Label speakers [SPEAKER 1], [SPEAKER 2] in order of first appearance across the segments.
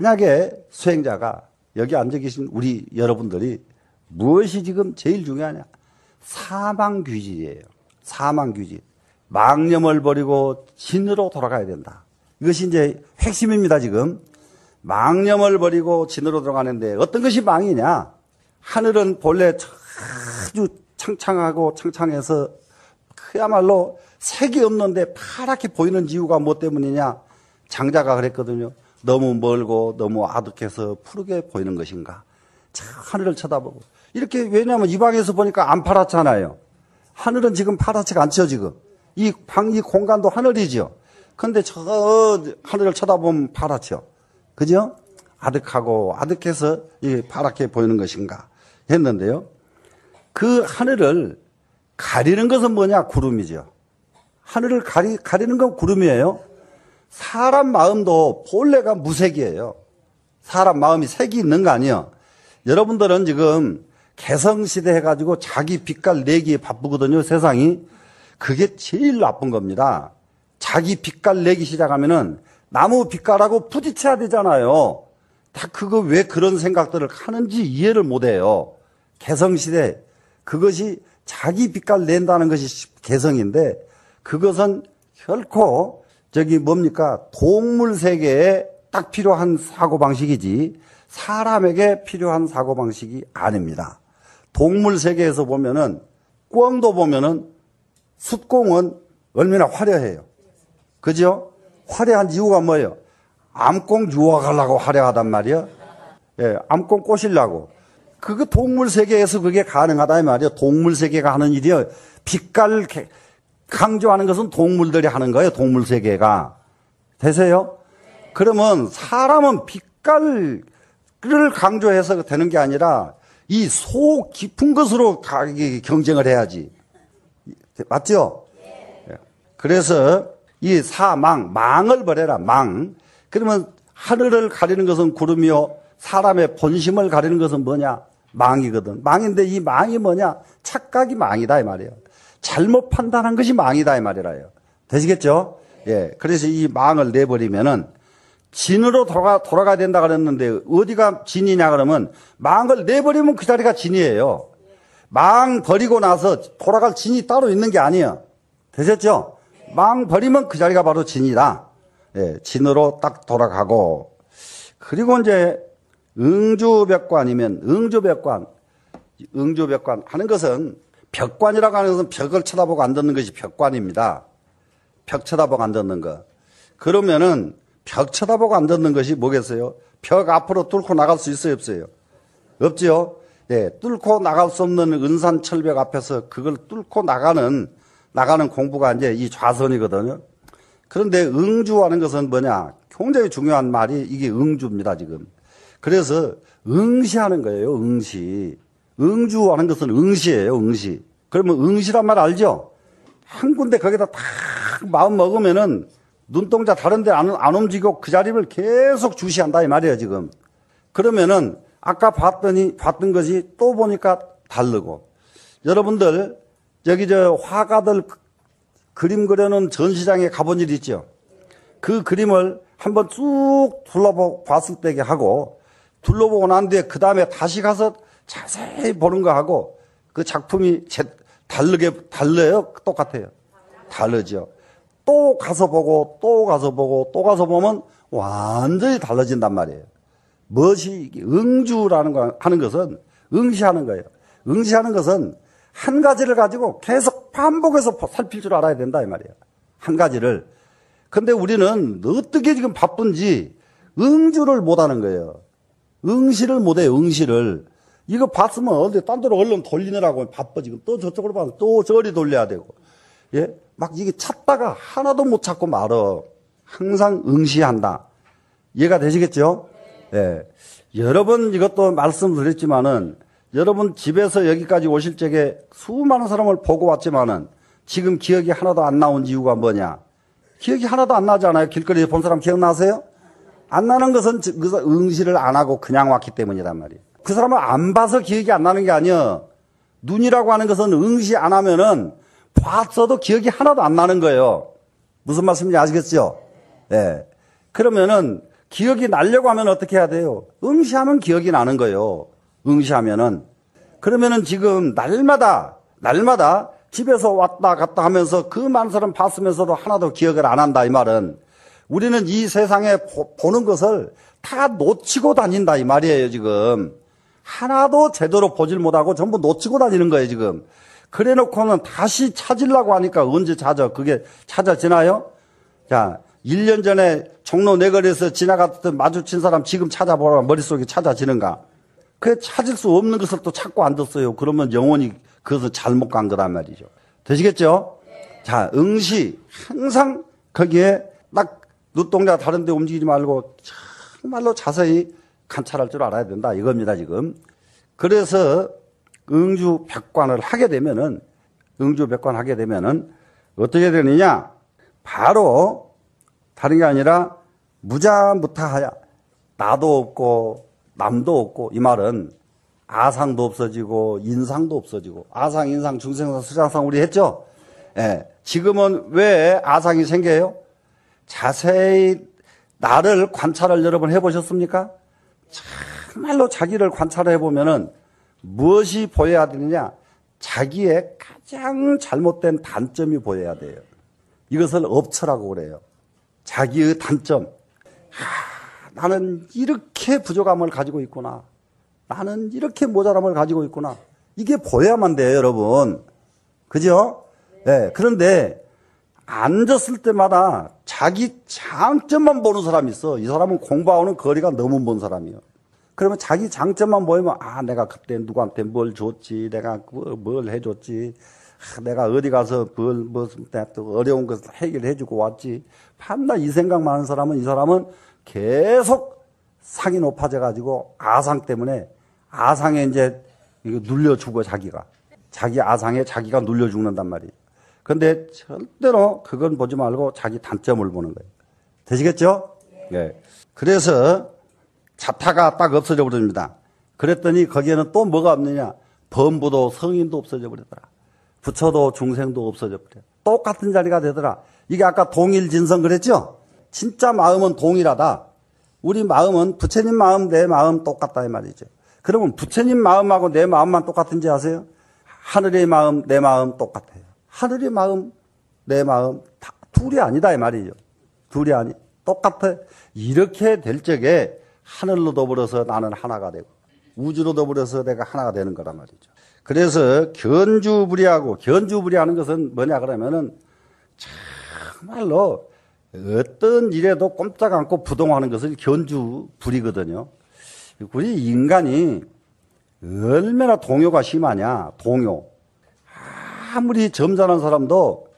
[SPEAKER 1] 만약에 수행자가 여기 앉아 계신 우리 여러분들이 무엇이 지금 제일 중요하냐? 사망귀지예요. 사망귀지. 망념을 버리고 진으로 돌아가야 된다. 이것이 이제 핵심입니다, 지금. 망념을 버리고 진으로 들어가는데 어떤 것이 망이냐? 하늘은 본래 아주 창창하고 창창해서 그야말로 색이 없는데 파랗게 보이는 이유가 뭐 때문이냐? 장자가 그랬거든요. 너무 멀고 너무 아득해서 푸르게 보이는 것인가? 참 하늘을 쳐다보고 이렇게 왜냐하면 이 방에서 보니까 안 파랗잖아요. 하늘은 지금 파랗지가 않죠 지금. 이 방, 이 공간도 하늘이죠. 근데 저 하늘을 쳐다보면 파랗죠. 그죠? 아득하고 아득해서 이 파랗게 보이는 것인가 했는데요. 그 하늘을 가리는 것은 뭐냐? 구름이죠. 하늘을 가리, 가리는 건 구름이에요. 사람 마음도 본래가 무색이에요. 사람 마음이 색이 있는 거 아니에요. 여러분들은 지금 개성시대 해가지고 자기 빛깔 내기에 바쁘거든요, 세상이. 그게 제일 나쁜 겁니다. 자기 빛깔 내기 시작하면은 나무 빛깔하고 부딪혀야 되잖아요. 다 그거 왜 그런 생각들을 하는지 이해를 못 해요. 개성시대. 그것이 자기 빛깔 낸다는 것이 개성인데 그것은 결코 저기 뭡니까? 동물 세계에 딱 필요한 사고방식이지 사람에게 필요한 사고방식이 아닙니다. 동물 세계에서 보면은 꿩도 보면은 숫공은 얼마나 화려해요. 그죠? 화려한 이유가 뭐예요? 암꽁 유학하려고 화려하단 말이야. 예, 암꽁 꼬시려고. 그거 동물 세계에서 그게 가능하다 이 말이에요. 동물 세계가 하는 일이요. 빛깔 강조하는 것은 동물들이 하는 거예요. 동물 세계가. 되세요? 그러면 사람은 빛깔을 강조해서 되는 게 아니라 이속 깊은 것으로 경쟁을 해야지. 맞죠? 그래서 이 사망, 망을 버려라, 망. 그러면 하늘을 가리는 것은 구름이요. 사람의 본심을 가리는 것은 뭐냐? 망이거든. 망인데 이 망이 뭐냐? 착각이 망이다, 이 말이에요. 잘못 판단한 것이 망이다, 이 말이라요. 되시겠죠? 예. 그래서 이 망을 내버리면은 진으로 돌아가, 돌아가야 된다 그랬는데 어디가 진이냐 그러면 망을 내버리면 그 자리가 진이에요. 망 버리고 나서 돌아갈 진이 따로 있는 게 아니에요. 되셨죠? 망 버리면 그 자리가 바로 진이다. 예, 진으로 딱 돌아가고 그리고 이제 응주벽관이면 응주벽관, 응주벽관 하는 것은 벽관이라고 하는 것은 벽을 쳐다보고 앉는 것이 벽관입니다. 벽 쳐다보고 앉는 것. 그러면은 벽 쳐다보고 앉는 것이 뭐겠어요? 벽 앞으로 뚫고 나갈 수 있어요, 없어요? 없지요? 예, 뚫고 나갈 수 없는 은산 철벽 앞에서 그걸 뚫고 나가는 나가는 공부가 이제 이 좌선이거든요. 그런데 응주하는 것은 뭐냐? 굉장히 중요한 말이 이게 응주입니다, 지금. 그래서 응시하는 거예요, 응시. 응주하는 것은 응시예요, 응시. 그러면 응시란 말 알죠? 한 군데 거기다 딱 마음 먹으면은 눈동자 다른 데 안, 안 움직이고 그 자리를 계속 주시한다 이 말이에요, 지금. 그러면은 아까 봤더니 봤던 것이 또 보니까 다르고. 여러분들 여기 저 화가들 그림 그려놓은 전시장에 가본 일 있죠? 그 그림을 한번 쭉 둘러보고 봤을 때게 하고 둘러보고 난 뒤에 그 다음에 다시 가서 자세히 보는 거 하고 그 작품이 제, 다르게 달라요? 똑같아요. 다르죠. 또 가서 보고 또 가서 보고 또 가서 보면 완전히 달라진단 말이에요. 무엇이 응주라는 거 하는 것은 응시하는 거예요. 응시하는 것은 한 가지를 가지고 계속 반복해서 살필 줄 알아야 된다 이 말이에요. 한 가지를. 근데 우리는 어떻게 지금 바쁜지 응주를 못 하는 거예요. 응시를 못 해요. 응시를. 이거 봤으면 어디 딴 데로 얼른 돌리느라고 바빠 지금 또 저쪽으로 봐서 또 저리 돌려야 되고. 예? 막 이게 찾다가 하나도 못 찾고 말어. 항상 응시한다. 이해가 되시겠죠? 예. 여러 번 이것도 말씀드렸지만은 여러분 집에서 여기까지 오실 적에 수많은 사람을 보고 왔지만은 지금 기억이 하나도 안 나온 이유가 뭐냐? 기억이 하나도 안 나잖아요. 길거리에 본 사람 기억나세요? 안 나는 것은 그 응시를 안 하고 그냥 왔기 때문이란 말이에요. 그 사람은 안 봐서 기억이 안 나는 게 아니에요. 눈이라고 하는 것은 응시 안 하면은 봤어도 기억이 하나도 안 나는 거예요. 무슨 말씀인지 아시겠죠? 예. 네. 그러면은 기억이 나려고 하면 어떻게 해야 돼요? 응시하면 기억이 나는 거예요. 응시하면은. 그러면은 지금 날마다, 날마다 집에서 왔다 갔다 하면서 그 많은 사람 봤으면서도 하나도 기억을 안 한다, 이 말은. 우리는 이 세상에 보, 보는 것을 다 놓치고 다닌다, 이 말이에요, 지금. 하나도 제대로 보질 못하고 전부 놓치고 다니는 거예요, 지금. 그래 놓고는 다시 찾으려고 하니까 언제 찾아? 그게 찾아지나요? 자, 1년 전에 종로 내거리에서 지나갔던 마주친 사람 지금 찾아보라 머릿속에 찾아지는가? 그 찾을 수 없는 것을 또 찾고 앉았어요. 그러면 영원히 그것은 잘못 간 거란 말이죠. 되시겠죠? 자, 응시. 항상 거기에 딱 눈동자 다른 데 움직이지 말고 정말로 자세히 관찰할 줄 알아야 된다. 이겁니다, 지금. 그래서 응주 백관을 하게 되면은, 응주 백관 하게 되면은 어떻게 되느냐? 바로 다른 게 아니라 무자무타하야. 나도 없고, 남도 없고, 이 말은 아상도 없어지고, 인상도 없어지고, 아상, 인상, 중생상, 수장상 우리 했죠? 예. 지금은 왜 아상이 생겨요? 자세히 나를 관찰을 여러분 해보셨습니까? 정말로 자기를 관찰해 보면은 무엇이 보여야 되느냐? 자기의 가장 잘못된 단점이 보여야 돼요. 이것을 업처라고 그래요. 자기의 단점. 하, 나는 이렇게 부족함을 가지고 있구나. 나는 이렇게 모자람을 가지고 있구나. 이게 보여야만 돼요, 여러분. 그죠? 네. 그런데 앉았을 때마다 자기 장점만 보는 사람이 있어. 이 사람은 공부하고는 거리가 너무 먼 사람이에요. 그러면 자기 장점만 보이면 아 내가 그때 누구한테 뭘 줬지 내가 뭘 해줬지 아, 내가 어디 가서 뭘뭐 또 어려운 것을 해결해주고 왔지 판다 이 생각만 하는 사람은 이 사람은 계속 상이 높아져 가지고 아상 때문에 아상에 이제 눌려 죽어 자기가 자기 아상에 자기가 눌려 죽는단 말이에요. 근데 절대로 그건 보지 말고 자기 단점을 보는 거예요. 되시겠죠? 네. 그래서 자타가 딱 없어져 버립니다. 그랬더니 거기에는 또 뭐가 없느냐? 범부도 성인도 없어져 버리더라. 부처도 중생도 없어져 버려. 똑같은 자리가 되더라. 이게 아까 동일 진성 그랬죠? 진짜 마음은 동일하다. 우리 마음은 부처님 마음, 내 마음 똑같다 이 말이죠. 그러면 부처님 마음하고 내 마음만 똑같은지 아세요? 하늘의 마음, 내 마음 똑같아요. 하늘의 마음, 내 마음 다 둘이 아니다 이 말이죠. 둘이 아니 똑같아. 이렇게 될 적에 하늘로 더불어서 나는 하나가 되고 우주로 더불어서 내가 하나가 되는 거란 말이죠. 그래서 견주부리하고 견주부리하는 것은 뭐냐 그러면은 정말로 어떤 일에도 꼼짝 않고 부동하는 것을 견주부리거든요. 우리 인간이 얼마나 동요가 심하냐, 동요. 아무리 점잖은 사람도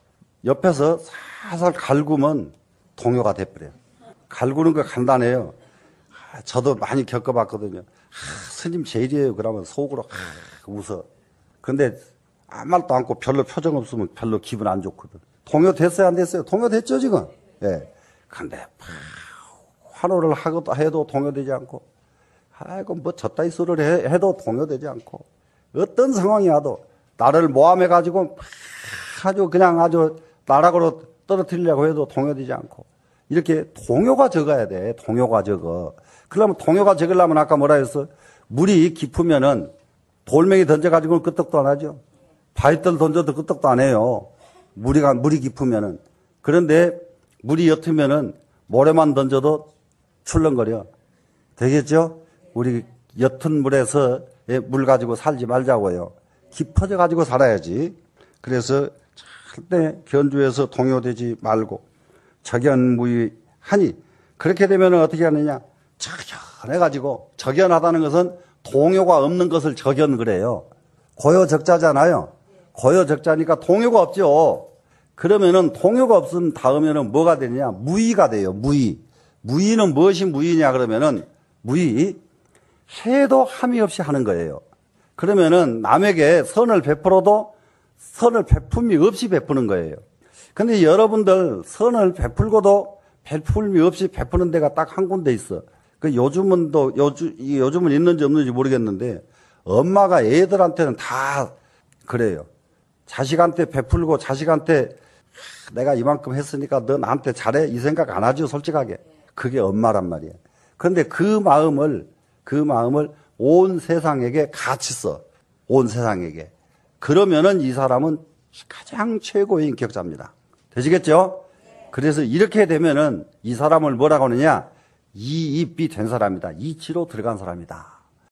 [SPEAKER 1] 옆에서 살살 갈구면 동요가 돼버려요. 갈구는 거 간단해요. 저도 많이 겪어봤거든요. 아, 스님 제일이에요. 그러면 속으로 아, 웃어. 근데 아무 말도 않고 별로 표정 없으면 별로 기분 안 좋거든. 동요 됐어요? 안 됐어요? 동요 됐죠, 지금? 예. 근데, 환호를 하고도 해도 동요되지 않고, 아이고, 뭐, 저따위 소리를 해, 도 동요되지 않고, 어떤 상황이 와도 나를 모함해 가지고, 아주 그냥 아주 나락으로 떨어뜨리려고 해도 동요되지 않고, 이렇게 동요가 적어야 돼. 동요가 적어. 그러면 동요가 적으려면 아까 뭐라 했어? 물이 깊으면은 돌멩이 던져가지고는 끄떡도 안 하죠. 바위돌 던져도 끄떡도 안 해요. 물이가, 물이 깊으면은. 그런데 물이 옅으면은 모래만 던져도 출렁거려. 되겠죠? 우리 옅은 물에서 물 가지고 살지 말자고요. 깊어져 가지고 살아야지. 그래서 절대 견주에서 동요되지 말고 적연무의하니 그렇게 되면 어떻게 하느냐? 적연해 가지고 적연하다는 것은 동요가 없는 것을 적연 그래요. 고요적자잖아요. 고요적자니까 동요가 없죠. 그러면은 동요가 없으면 다음에는 뭐가 되냐? 무의가 돼요. 무의. 무의는 무엇이 무의냐 그러면은 무의 해도 함이 없이 하는 거예요. 그러면은 남에게 선을 베풀어도 선을 베품이 없이 베푸는 거예요. 근데 여러분들 선을 베풀고도 베풀미 없이 베푸는 데가 딱 한 군데 있어. 그 요즘은 또 요즘 요즘은 있는지 없는지 모르겠는데 엄마가 애들한테는 다 그래요. 자식한테 베풀고 자식한테 내가 이만큼 했으니까 너 나한테 잘해 이 생각 안 하죠 솔직하게 그게 엄마란 말이에요. 그런데 그 마음을, 그 마음을 온 세상에게 같이 써. 온 세상에게. 그러면은 이 사람은 가장 최고의 인격자입니다. 되시겠죠? 그래서 이렇게 되면은 이 사람을 뭐라고 하느냐? 이입이 된 사람이다. 이치로 들어간 사람이다.